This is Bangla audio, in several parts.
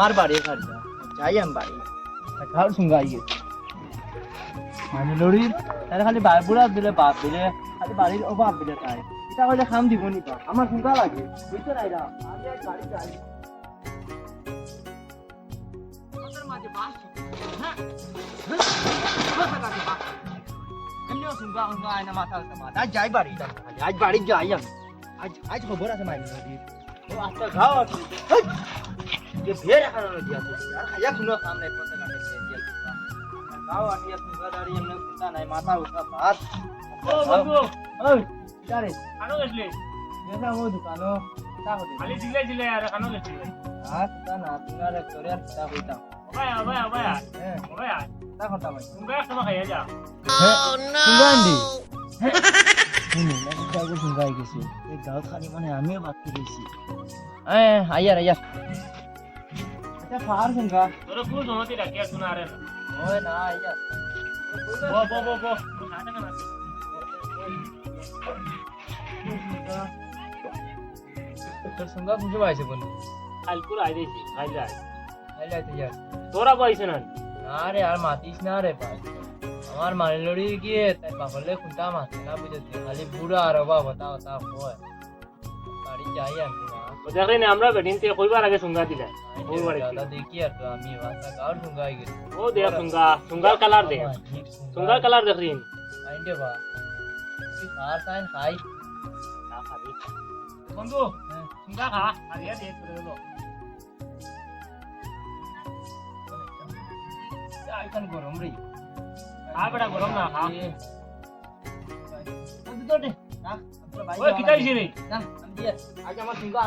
আমার বাড়ি খাড়িয়া যাই আমি বাড়ি ঘাউর সঙ্গে হয়ে গেছে মানে লড়ি তাহলে খালি বাপ বুড়া দিলে বাপ দিলে খালি বাড়ির অভাব দিলে তাই এটা হলে খাম দিব নি বা আমার সঙ্গে লাগে বুঝতে নাই রা আগে এক বাড়ি যাই আমাদের মাঝে বাস হ্যাঁ এমনিও সঙ্গে সঙ্গে আয়না মাথা মাথা আজ যাই বাড়ি আজ বাড়ি যাই আমি আজ আজ খবর আছে মাইনে নদীর ও আজকে খাও যে ভের এখানে খাও আটিয়া সুন্দর দাঁড়িয়ে এমনি চিন্তা নাই মাথা উঠা ভাত গেছলি দেখা ও দোকানো তা হতে খালি দিলে দিলে আর খানো গেছলি আর তা না তোমার এক করে আর তা হইতাম ওবায়া ওবায়া ওবায়া ওবায়া তা কথা ভাই তুমি এক সময় খাইয়া যা সুগান্ডি শুনি নাকি কাগজ সুগাই গেছে এই গাঁও খালি মানে আমিও তোর সুঙ্গা পাইছে বন্ধু কালকুর আই দিছি খাই যায় আইলে আইতে যার তোরা পাইছ না না রে আর মাতিস না রে ভাই আমার মালিলড়ি গিয়ে তাই বাবলে খুঁটা মারছে না বুঝেছি খালি বুড়া আর বাবা হতা হতা হয় বাড়ি যাই আমি তো দেখলি না আমরা বেডিন তে কইবার আগে সুঙ্গা দিলা। ওই বাড়ি দাদা দেখি আর তো আমি বাসা গাঁর সুঙ্গা হয়ে গেছি? ও দে সুঙ্গা সুঙ্গার কালার দে সুঙ্গার কালার দেখরিন আইন্ডে বা। আর সাইন খাই। না খাবি। বন্ধু সুঙ্গা খা আরিয়া দে তোরে লো আইখান গরম রে। খা বেটা গরম না খা। বুদ্ধি তো দে। আমার সুঙ্গা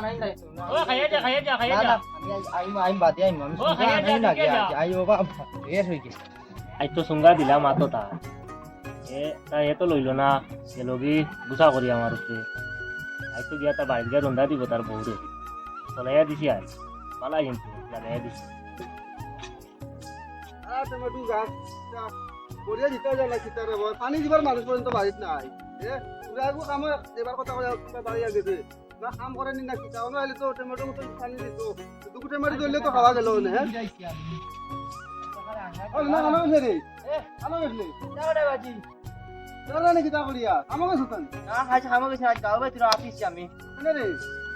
তো তো দিলাম মাতো তা। এ তা এ তো লইল না। এ লগি গুছা করি আমার উপরে। গিয়া তার বাড়ির গিয়া রন্ধা দিব তার বউরে চলাইয়া দিছি আজ পালা কিন্তু লাগাইয়া দিছি। আর পানি দিবার মানুষ পর্যন্ত বাড়িত নাই। পুরা একো কথা কয়া গেছে। না কাম করে নি হলে তো টমেটো মতো পানি দিত। দুটো টমেটো ধরলে তো খাওয়া গেল না হ্যাঁ? না আনো গেছে রে। এ আনো গেছে জাগড়া বাজি তারা নাকি তা করিয়া? আমাকে সুতান না আজ হামা আজ গাও বাই তোরা আটিস আমি এনে রে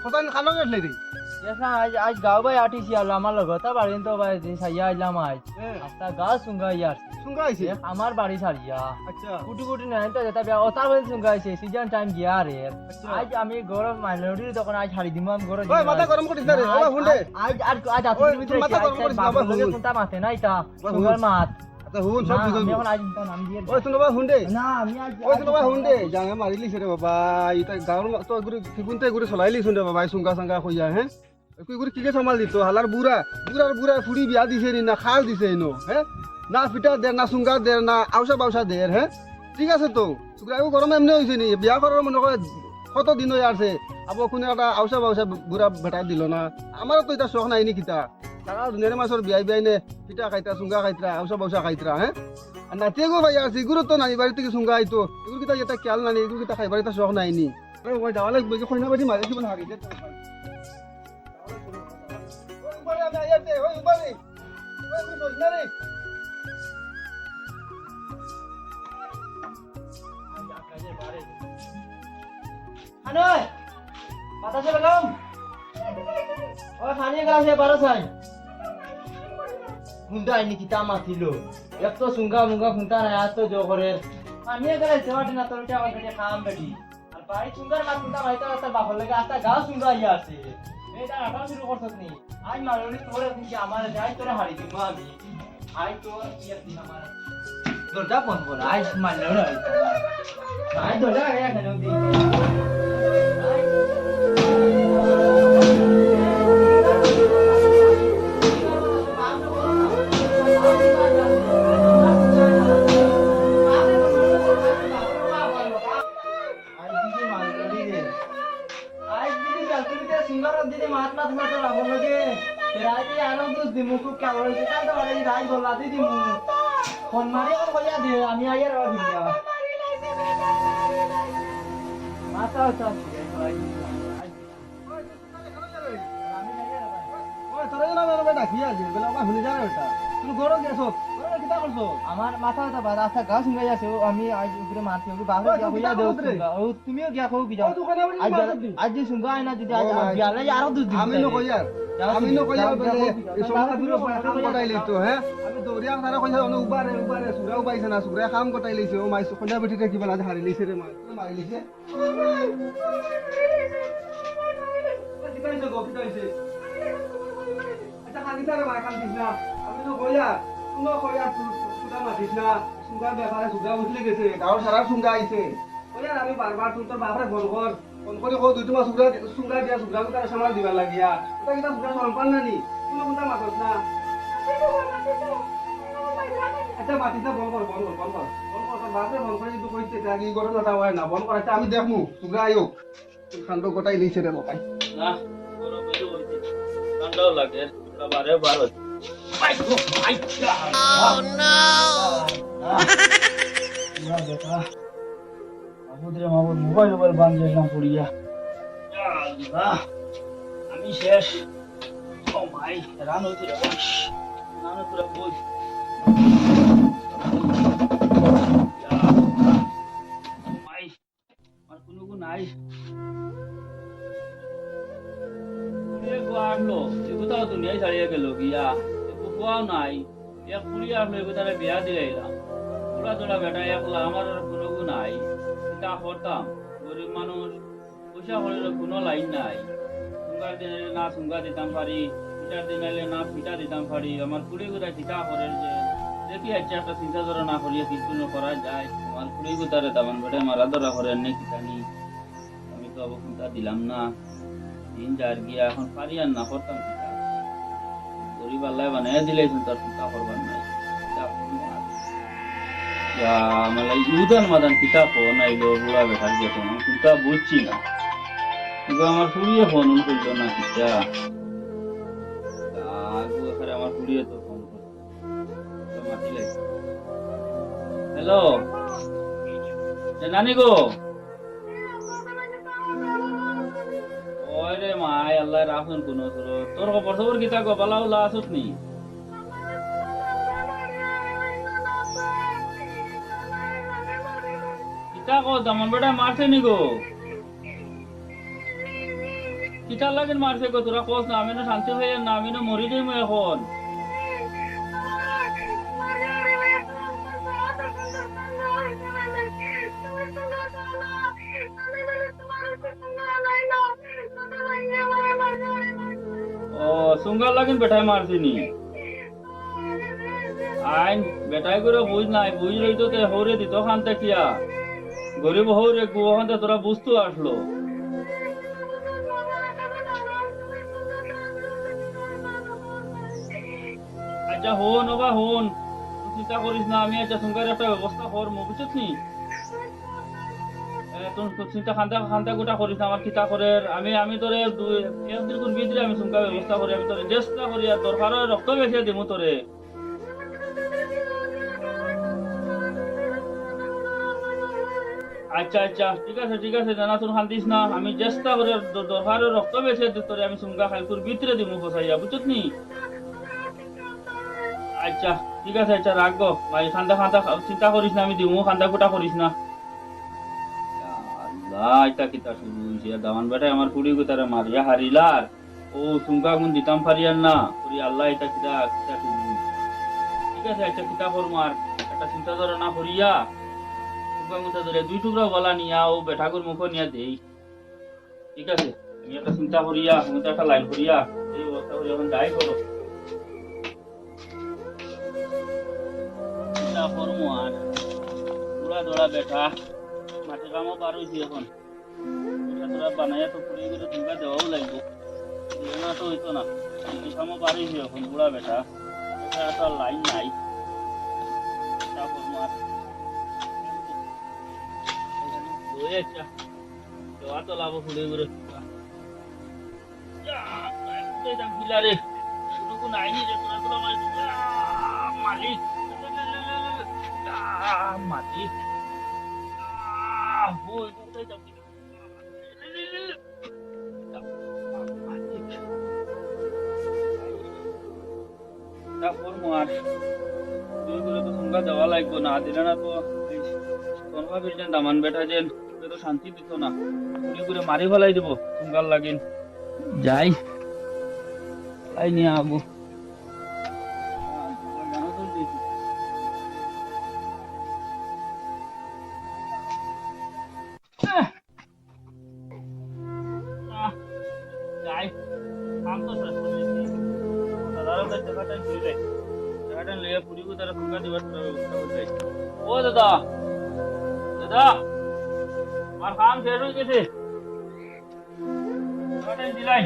সুতান খানো গেছে রে। আজ গাও বাই আটিস আলো আমার লগত বাড়ি তো বাই দিন সাইয়া আইলাম আজ আস্তা গা সুঙ্গা ইয়ার সুঙ্গা আইছে আমার বাড়ি সারিয়া আচ্ছা কুটি কুটি নাই তো যেটা বিয়া ওতার বলে সুঙ্গা আইছে সিজন টাইম গিয়া রে। আজ আমি গরম মাইনরিটি তখন আজ ছাড়ি দিম আমি গরম ওই মাথা গরম করিস না রে ওবা হুন্ডে আজ আজ আজ ওই, ভিতরে মাথা গরম করিস বাবা, লগে কোনটা মাতে না এটা সুঙ্গার হুন। আচ্ছা হুন সব বুঝো আমি এখন আজ নাম দিয়ে ওই শুনো বা হুন্ডে না আমি আজ ওই বাবা হুন্ডে জাঙে মারিলিছে রে বাবা তো চলাইলিছোন বাবা কইয়া গুৰি কিকে চমাল দিত? হালার বুড়া, বুড়ার বুড়া ফুড়ি বিয়া দিছে নি, না খাল দিছে ইনো হে? না পিঠা দের না চুংগা দের না আউসা বাউসা দের হে? ঠিক আছে তো চুকরাও গরম এমনি হয়েছে নি, বিয়া করার মনে করে কত দিন হয়ে আছে, আবো কোনে একটা আউসা বাউসা বুড়া ভেটা দিল না? আমারও তো এটা শখ নাই নি কিতা। সারা দুনিয়ার মাছর বিয়াই বিয়াই নে, পিঠা খাইতা চুংগা খাইতরা আউসা বাউসা খাইতরা হে? আর নাতে গো ভাই আছে এগুলো তো নাই বাড়ি থেকে চুঙ্গা আইতো এগুলো কিতা এটা খেয়াল নাই এগুলো কিতা খাইবার এটা শখ নাই নি। যাওয়া লাগবে যে কইনা বাড়ি মারি দিব না হারিতে আনয় বাতাসে লাগাম ওই খানিয়ে গাছে বারো সাই খুঁটা আইনি কিতা মাতিল এক তো সুঙ্গা মুঙ্গা খুঁটা নাই আর তো জগরের খানিয়ে গেলে সেবাটি না তোর আমার কাছে খাম বেটি আর বাড়ি সুঙ্গার মাছ খুঁটা মাইতে আসতে বাপর লাগে আস্তা গাও সুঙ্গা ইয়া আছে এটা আটা শুরু করছত নি আজ মারলি তোরে কিন্তু আমার যাই তোরে হারি দিব আমি। আই তো ইয়ে দিন আমার। দরজা বন্ধ করো আজ মানলেও না আজ দরজা এখানে দিই গরো কিটা করছ আমার মাথা ব্যথা বাদ গা শুনে যাচ্ছে আমি আজ উপরে মারছি ওকে বাহরে গিয়া হইয়া দেও করছিস রে? শুনগা। ও তুমিও গিয়া খাও কি যাও। আজ মার যে শুনগা আয় না যদি আজ বিয়ালে আরও দুধ আমি ন কইয়ার আমি ন কইয়ার যাও, বলে যাও, এই সময় পুরো যাও, কাম যাও, কটাই লইতো হ্যাঁ? আমি দৌড়িয়া তারা কইছা অনে উবারে না সুরা কাম কটাই লইছে ও মাই সন্ধ্যা বেটিতে কিবা লাজ হারি লইছে রে মাই মারি লইছে আচ্ছা খালি তারে মার কাম আমি ন কইয়া তুই কইয়া সুরা মাতিস না সুগা ব্যাপারে সুগা উঠলে গেছে সুগা তোমার সুগা সুগা দিয়া সুগা তার সামাল দিবার লাগিয়া। এটা কিটা সুগা সম্পান না নি? তুই কোনটা মাতস না। আমি খান্ড গোটাই রে ঠান্ডাও লাগে বারে বার মোবাইল মোবাইল পড়িয়া আমি শেষ। ও মাই রান হইতে পুরো আর দুনিয়ায় ছাড়িয়ে নাই এক কুড়ি আসলো এগুতারে বিয়া দিলাইলাম তোরা তোরা বেটা একলা আমার আর কোনো নাই চিন্তা করতাম গরিব মানুষ পয়সা কোনো লাইন নাই না সুঙ্গা দিতাম পারি। পিঠার দিন আইলে না পিঠা দিতাম পারি আমার কুড়ি গুড়া চিন্তা করে যে দেখি আচ্ছা একটা চিন্তা ধরা না করিয়া কিছু করা যায়। আমার কুড়ি গুতারে তেমন বেটা মারা ধরা করে নে কিতানি আমি তো অবশ্য দিলাম না। দিন যার গিয়া এখন পারি আর না করতাম চিন্তা গরিব আল্লাহ বানাইয়া দিলেছেন তার চিন্তা করবার নাই। মানে ইউদান ফোন বুঝছি না। কিন্তু আমার ফুড়িয়ে ফোন করল না আগু ফুড়িয়ে তো ফোন মাতিলে হ্যালো নানি গো? ওই রে মাই আল্লাহ রাখুন কোনো তোর খবর খবর কিতা গো বালা উলা আসুস নি। কো মারছে গো? তোরা কোস না আমি না শান্তি হয়ে না আমি না মরি এখন। সুঙ্গার লাগিন বেটাই মারছে নি। আইন বেটাই করে বুঝ নাই, বুঝ রইতো তে হৌরে দিত খানতে কিয়া। গরিব হৌরে গুয়াতে তোরা বুঝতো আসলো। আচ্ছা হন ওবা হন। চিন্তা করিস না, আমি আচ্ছা সুঙ্গার একটা ব্যবস্থা কর মো বুঝছিস চিন্তা খান্তা খান্তা গোটা করিস আমার কিতা করে আমি আমি তোরে দুই একদিন কোন ভিতরে আমি সুঙ্গা ব্যবস্থা করি আমি তোরে চেষ্টা করি আর দরকার রক্ত বেশি দিমু তোরে আচ্ছা আচ্ছা ঠিক আছে ঠিক আছে, জানা তুন খান্দিস না। আমি চেষ্টা করে দরকার রক্ত দি তোরে আমি খাই তোর ভিতরে দিমু ফসাইয়া বুঝছিস নি? আচ্ছা ঠিক আছে আচ্ছা রাখব ভাই খান্দা খান্দা চিন্তা করিস না, আমি দিমু খান্দা কোটা করিস না। আল্লাহ এটা কিতা শুরু হইছে দামান বেটাই আমার কুড়ি গুতারে মারিয়া হারিলার। ও সুঙ্কা গুন দিতাম পারিয়ার না। কুড়ি আল্লাহ, এটা কিতা কিতা শুরু ঠিক আছে আচ্ছা কিতা করব আর একটা চিন্তা ধরে না করিয়া সুঙ্কা গুনটা ধরে দুই টুকরা গলা নিয়া ও বেঠাগুর মুখ নিয়া দেই। ঠিক আছে, আমি একটা চিন্তা করিয়া আমি তো একটা লাইন করিয়া এই অবস্থা করি এখন যাই করো। চিন্তা করব আর দৌড়া দৌড়া বেটা। কামও বার এখন। দৌড়া দৌড়া বানাইয়া তো পুড়িয়ে করে দুর্গা দেওয়াও লাগবো। না তো হইতো না। মাঠে কামও এখন দৌড়া বেটা। এটা তো লাইন নাই। তা করব আর একটা। দেওয়া তো লাভ পুড়িয়ে করে রে। কোনো রে, তোরা তোরা মালিক। মালিক। দেওয়া লাগবো না দিলে না তো তনখা ফিরছেন দামান বেটা যেন তো শান্তি দিত না তুই করে মারি ফেলাই দিব সংখ্যার লাগিন যাই তাই নিয়ে আবু জায়গাটা লিয়ে পুরিগু তারা ফুকা দিবার ব্যবস্থা করে যাই ও দাদা দাদা আমার কাম শেষ হয়ে গেছে জায়গাটা দিলাই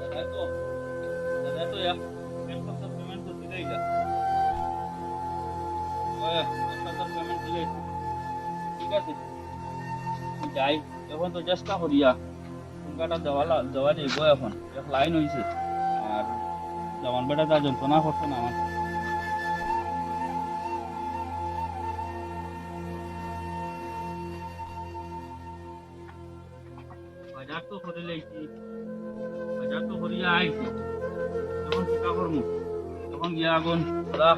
দাদা তো দাদা তো এক এক সপ্তাহ পেমেন্ট তো দিলেই যা ওই এক সপ্তাহ পেমেন্ট দিলেই ঠিক আছে যাই এখন তো চেষ্টা করিয়া সংখ্যাটা দেওয়া লা- দেওয়া যাইব এখন এক লাইন হয়েছে আর জমান বেটা যা যন্ত্রণা করছে না আমার লাইছি বাজার তো করিয়া আইছি। এখন চিন্তা করমু তখন গিয়া আগুন ওরা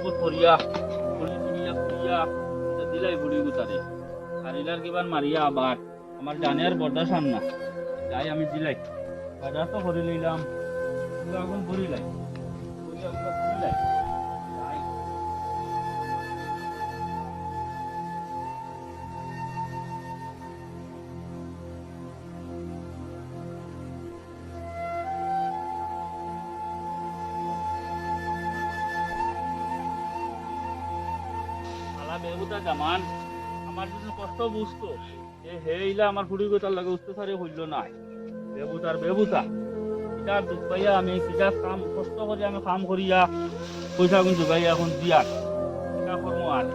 দুধ করিয়া করি করিয়া করিয়া দিলাই বুড়ি গুতারে। আর ইলার কিবার মারিয়া আবার, আমার জানের বর্দা সামনা যাই আমি দিলাই। বাজার তো করে তুই আগুন করিলাই করিয়া ওগুলা জামান আমার যদি কষ্ট বুঝতো যে হে ইলা আমার ফুড়ি গোতার লাগে সারে হইল নাই বেবুতার বেবুতা কিতাব দুধ পাইয়া আমি কিতাব কাম, কষ্ট করে আমি কাম করিয়া পয়সা কিন্তু ভাই এখন দিয়া। কিতা করব আর।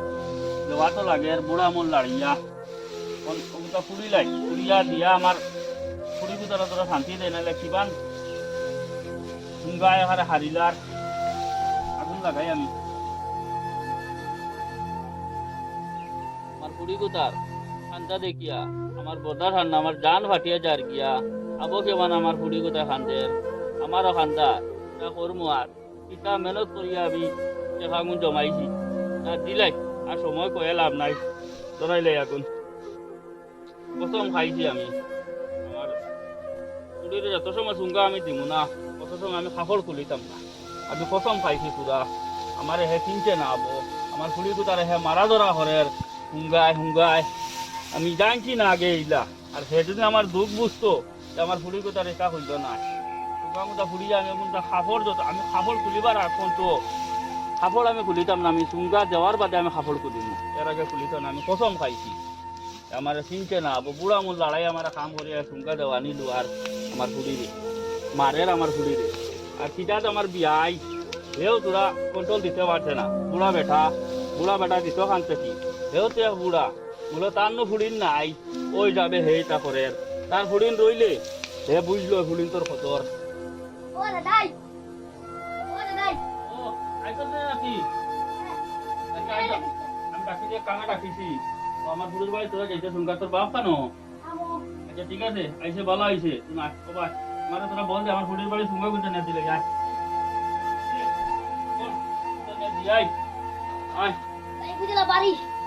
দেওয়া তো লাগে, আর বুড়া মন লাড়িয়া। ওটা ফুড়ি লাই ফুড়িয়া দিয়া আমার ফুড়ি গোতারা তোরা শান্তি দেয় নাহলে কিবান। হুঙ্গায় হারে হারিলার। আগুন লাগাই আমি। কুড়ি কোতার খান্দা দেখিয়া। আমার বদার খান্না আমার জান ফাটিয়া যার গিয়া। আবো কেমন আমার কুড়ি কোতা খান্দের। আমারও খান্দা তা করমু আর কিতা মেহনত করিয়া আমি টেকাগুন জমাইছি। তা দিলাই আর সময় কয়ে লাভ নাই। ধরাইলাই আগুন কসম খাইছি আমি। আমার কুড়ির যত সময় চুঙ্গা আমি দিমু না কত সময় আমি কাপড় খুলিতাম না। আমি কসম খাইছি পুরা আমার হে কিনছে না আবো। আমার কুড়ি কোতার হে মারা ধরা হরের হুঙ্গায় হুঙ্গায়। আমি জানছি না আগে এইলা। আর সে যদি আমার দুঃখ বুঝতো, যে আমার ফুড়ি কথা রেখা হইল না। তোমরা ফুড়িয়া আমি কোনটা খাফড় যত আমি খাফড় খুলিবার এখন তো খাফড় আমি খুলিতাম না। আমি চুঙ্গা দেওয়ার বাদে আমি খাফড় খুলিম এর আগে খুলিতাম না, আমি কসম খাইছি। আমার চিনছে না বুড়া মূল লড়াই আমার কাম করিয়া চুঙ্গা দেওয়া নিলু আর আমার ফুড়ি রে মারের আমার ফুড়ি রে আর সিটাত আমার বিয়াই। হেও তোরা কন্ট্রোল দিতে পারছে না। বুড়া বেটা বুড়া বেটা দিত কানতে কি হেও তো এক বুড়া। বলে তার নো ফুড়িন নাই। ওই যাবে হে তা করে তার ফুড়িন রইলে হে বুঝলো ফুড়িন তোর খতর আচ্ছা, তো আমার বুড়ির বাড়ি তোরা যাইতে শুনকা তোর বাপ কেন? আমো। আচ্ছা ঠিক আছে আইসে ভালো আইসে। তুমি আস কবা আমার তোরা বল যে আমার বুড়ির বাড়ি শুনকা কিন্তু না দিলে যাই। আয়। আয় বুঝলা বাড়ি।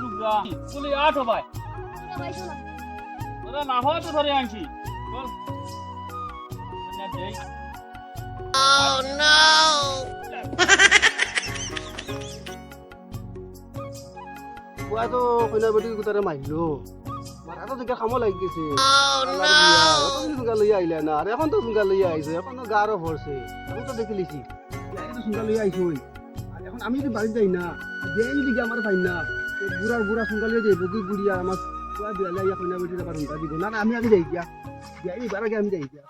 সুগা বলে আট ভাই তোরা না হওয়া তো ধরে আনছি। চল না দেই পুৱা তো কইনা বেটি গোটাৰে মাৰিলো। মাৰাটো জোকে খাব লাগি গৈছে। জোকা লৈ আহিলে না আৰু এখন তো জোকা লৈ আহিছে এখন তো গাৰো ভৰছে। এখন তো দেখি লিছি জোকা লৈ আহিছো। এখন আমি যদি বাৰীত যাই না বিয়াই যদি আমাৰ পাই না। এই বুড়া সোনকালে যাইব কি যাই আমার পুৱা বিয়ালে ইয়া কইনা হুংকা দিব না না, আমি আগে যাই দিয়া বিয়াই এবাৰ আগে আমি যাই দিয়া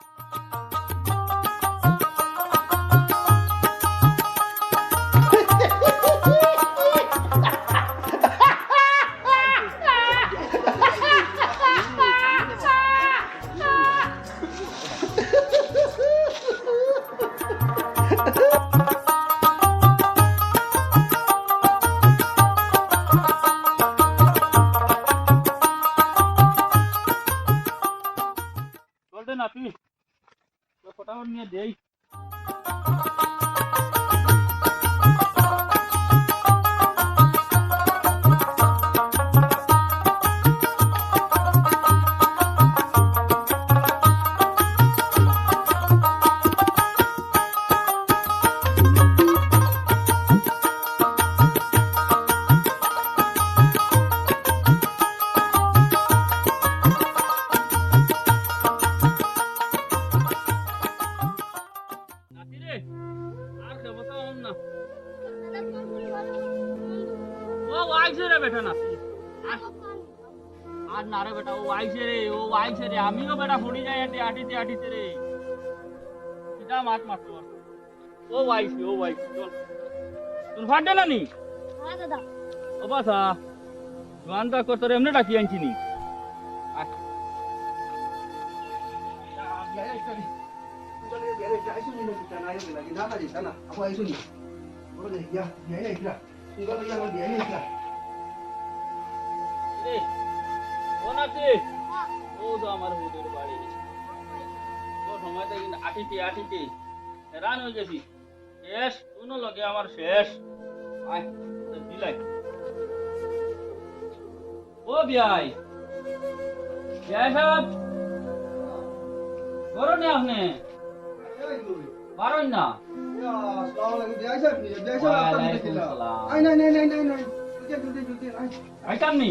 আটিতে আটিতে রে। কিটা মাত মারতো ও আইছে ও আইছে চল। তুই ফাটে না নি? হ্যাঁ দাদা। ও বাসা জোয়ানটা কর তোর এমনি ডাকি আনছি নি। ও তো আমার হুদুর বাড়ি। ও সময়টা কিন্তু আটিতে আটিতে হেরান হয়ে গেছি। শেষ শুনো লগে আমার শেষ। আয় দিলাই। ও বিয়াই বিয়াই সাহেব করো নি আপনি। পারোই না। আইতাম নি।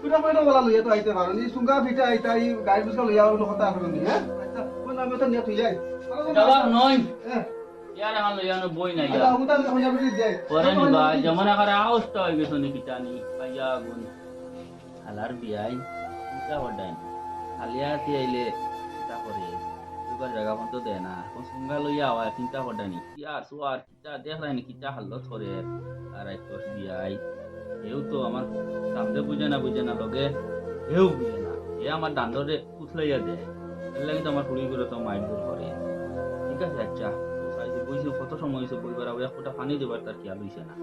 স্কুটার পয়সা বলা লইয়া তো আইতে পারো নি সুঙ্গা ফিটা আইতা এই গাড়ি বুসকা লইয়া অন্য কথা আপনি নি হ্যাঁ আচ্ছা কোন আমি তো নিয়ে তুই যাই যাবার নয় এখন নাই আচ্ছা আমি তো আমি যাবি যাই পরে নিবা যেমন আকারে আওস্ত হয়ে গেছো নি দুবার জায়গা দেয় না। কোন সঙ্গা লইয়া আওয়া চিন্তা বডানি কি আর সু আর কিটা দেখলাই নি। কিটা হাল্লো ধরে আর এক বিয়াই। এও তো আমার সামনে বুঝে না বুঝে না লগে এও বুঝে না এ আমার দান্দরে উঠলাইয়া দেয় এর লাগে তো আমার কুড়ি করে তো মাইন্ড করে ঠিক আছে আচ্ছা বইছে কত সময় হয়েছে বইবার আবার এক ফোঁটা পানি দেবার তার খেয়াল হইছে না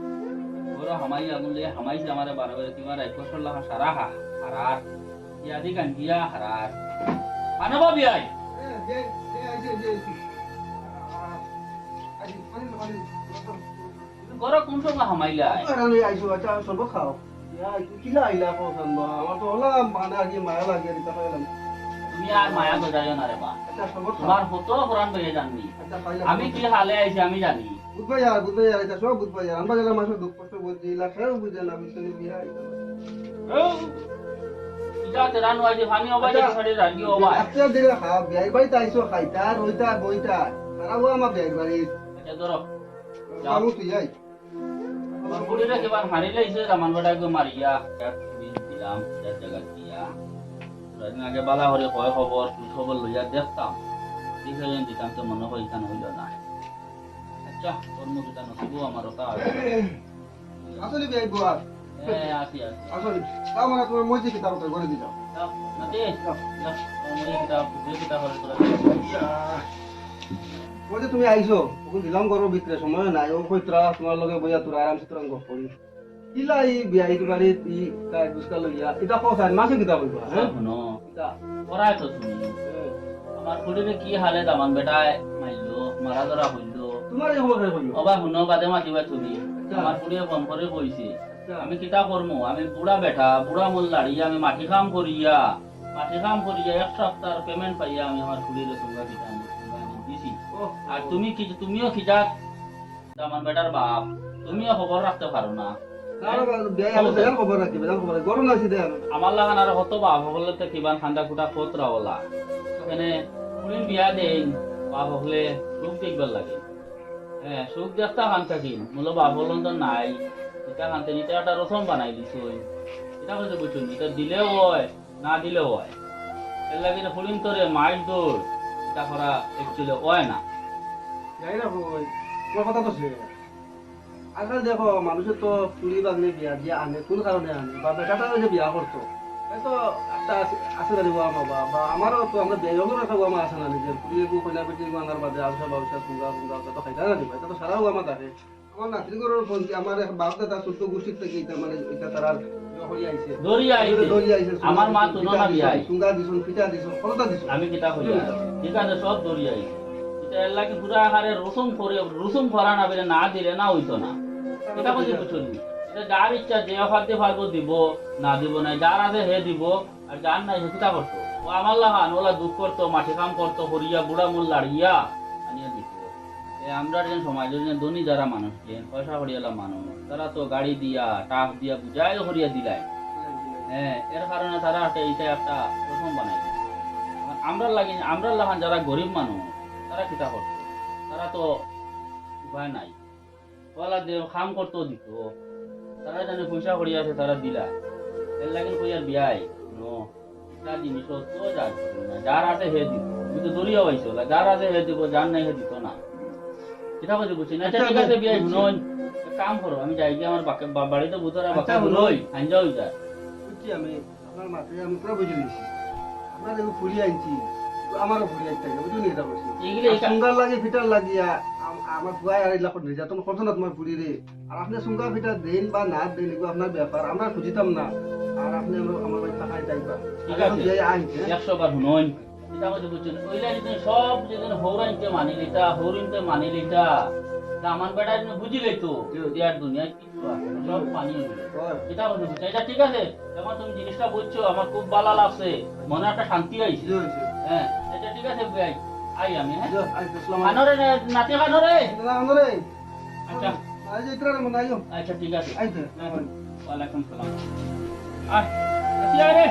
ওরা হামাই আগুন লিয়ে হামাইছে আমার বারো বারে তোমার এক বছর লাগা সারা হা হারার ইয়া দি গান দিয়া হারার আনা বাবি আই ঘর কোন সময় হামাইলে? আয় তুমি আর মায়া গজাইও না রে বা। তোমার হতো কোরআন বইয়ে জাননি আমি কি হালে আইছি আমি জানি। বুধবার বুধবার এটা সব বুধবার আনবা গেলে মাসে দুঃখ কষ্ট বুঝি লাখেও বুঝে না বিশ্বনি বিয়া যে ফানি অবাই যে সাড়ে রাগি অবাই। আচ্ছা দিলে খা বিয়াই বাড়িতে আইসো খাইতা রইতা বইতা তারাও আমার বিয়াই বাড়ি আচ্ছা ধরো আমি তুই যাই আমার বুড়িরা কেবার মারি লাইছে রামান বেটাকে মারিয়া দিলাম জায়গা দিয়া দুদিন আগে বালা হরে কয় খবর তুই খবর লইয়া দেখতাম। হয়ে দিতাম তো মনে হয় ইতান হইল না। আচ্ছা তোর মুখ ইতান নসিব আমার ওটা আসলে বিয়াই বুয়া হ্যাঁ আসি আসি। আসো তাও মানে তোমার মসজিদ কি তার করে যাও যাও নাতি যাও। আমি কিতাব কিতাব হলে তোরা যে তুমি আইছো? ওকে দিলাম করো ভিতরে সময় নাই। ও কইতরা তোমার লগে বইয়া তোরা আরামসে তোরা গপ করি ইলা ই বিয়া ই বাড়ি ই তাই বুঝকা লইয়া এটা কথা মাসে কিতা কইবা হ্যাঁ শুনো। কিতা করাই তো তুমি আমার খুড়িরে কি হালে দামান বেটায় মাইলো মারা ধরা হইল তোমার এই খবর কইও অবা শুনো বাদে মাতিবা তুমি। আমার খুড়িয়ে ফোন করে কইছে আমি কিতা করমু আমি বুড়া বেটা বুড়া মূল দাঁড়িয়ে আমি মাটি কাম করিয়া মাটি কাম করিয়া এক সপ্তাহ পেমেন্ট পাইয়া আমি আমার খুড়িরে সঙ্গা কিতা আর তুমি কি তুমিও খিজা আমার বেটার বাপ তুমিও খবর রাখতে পারো না। আমার লাগান আর হতো বাপ হলে তো কিবান খান্দা কুটা খোতরা বলা এখানে খুলিন বিয়া দেন বাপ হলে সুখ দেখবার লাগে। হ্যাঁ সুখ দেখতা খান থাকিম মূল বাপ হলন তো নাই। এটা খানতে নিতে একটা রসম বানাই দিছই। এটা হচ্ছে বুঝুন এটা দিলেও হয় না দিলেও হয়। এর লাগে খুলিন তোরে দৌড় এটা করা একচুয়ালি হয় না। যাই না কই তোমার কথা তো সে আজকাল দেখো মানুষের তো চুরি বাগলে বিয়া দিয়ে আনে কোন কারণে আনে? বা বেটাটা যে বিয়া করতো তো একটা আছে- না রেবা বাবা বা আমারও তো আমরা বেগমের একটা আমার আছে না নিজের পুরী গু কইনা বেটি গু আনার বাদে আবসা বাবসা সুন্দর সুন্দর তো খাইতা না দিবা এটা তো সারাও আমার থাকে আমার নাতিগরের ফোন আমার বাপ দাদা ছোট্ট গোষ্ঠীর থেকে এটা মানে এটা তারা আমার মা তুলো না বিয়াই সুঙ্গা দিছুন পিঠা দিছুন কলতা দিছুন আমি কিতা করি ঠিক আছে সব দৌড়িয়ে আইছে। আমার ধনী যারা মানুষ পয়সা হরিয়ালা মানুষ, তারা তো গাড়ি দিয়া টাক দিয়া বুঝাই হরিয়া দিলাই হ্যাঁ এর কারণে তারা এইটা একটা প্রথম বানাই আমরা লাগি, আমরা যারা গরিব মানুষ তারা কিতা করতো। তারা তো উপায় নাই। ওলা দে কাম করতেও দিত। তারা জানে পয়সা করি আছে তারা দিলা। এর লাগিন কইয়ার বিয়াই? নো জিনিস তো যার যার আছে হে দিব তুই তো দরিয়া পাইছো যার আছে হে দিব যার নাই হে দিত না। কিতা বলছি? বুঝছি না আচ্ছা, ঠিক আছে বিয়াই শুনুন। কাম করো আমি যাই গিয়ে আমার বাড়িতে বুতরা বাকা আচ্ছা, বুলই আঞ্জা হই যায় বুঝছি আমি আপনার মাথায় আমি পুরো বুঝে নিয়েছি। আপনার ফুলি আনছি তো আমারও ফুলি আনতে হবে বুঝুন এটা বলছি। কা- লাগে ফিটার লাগিয়া আমার বুয়াই আর লাখ নির্যাতন করছ না তোমার ফুলি রে আর আপনি সুঙ্গা ফিটার দেন বা না দেন এগুলো আপনার ব্যাপার। আমরা খুঁজিতাম না। আর আপনি আমরা- আমার বাড়ি টাকায় চাইবা ঠিক আছে। যে আনছে একশো বার শুনুন। এটা বলতে বুঝছেন। ওইলা যদি সব যেদিন হৌরাইনতে মানি লিতা হৌরিনতে মানি লিতা আমার বেটা যেন বুঝিলে তো দেয়ার দুনিয়ায় কিছু আছে সব পানি হয়। এটা বলতে বুঝছ এটা ঠিক আছে। যখন তুমি জিনিসটা বুঝছ আমার খুব ভালো লাগছে। মনে একটা শান্তি আইছে। হ্যাঁ এটা ঠিক আছে ভাই। আই আমি হ্যাঁ? নাতি আনরে। আনরে আচ্ছা। আজ আচ্ছা ঠিক আছে। আই তো আচ্ছা, ওয়া আলাইকুম সালাম। আই আসি আরে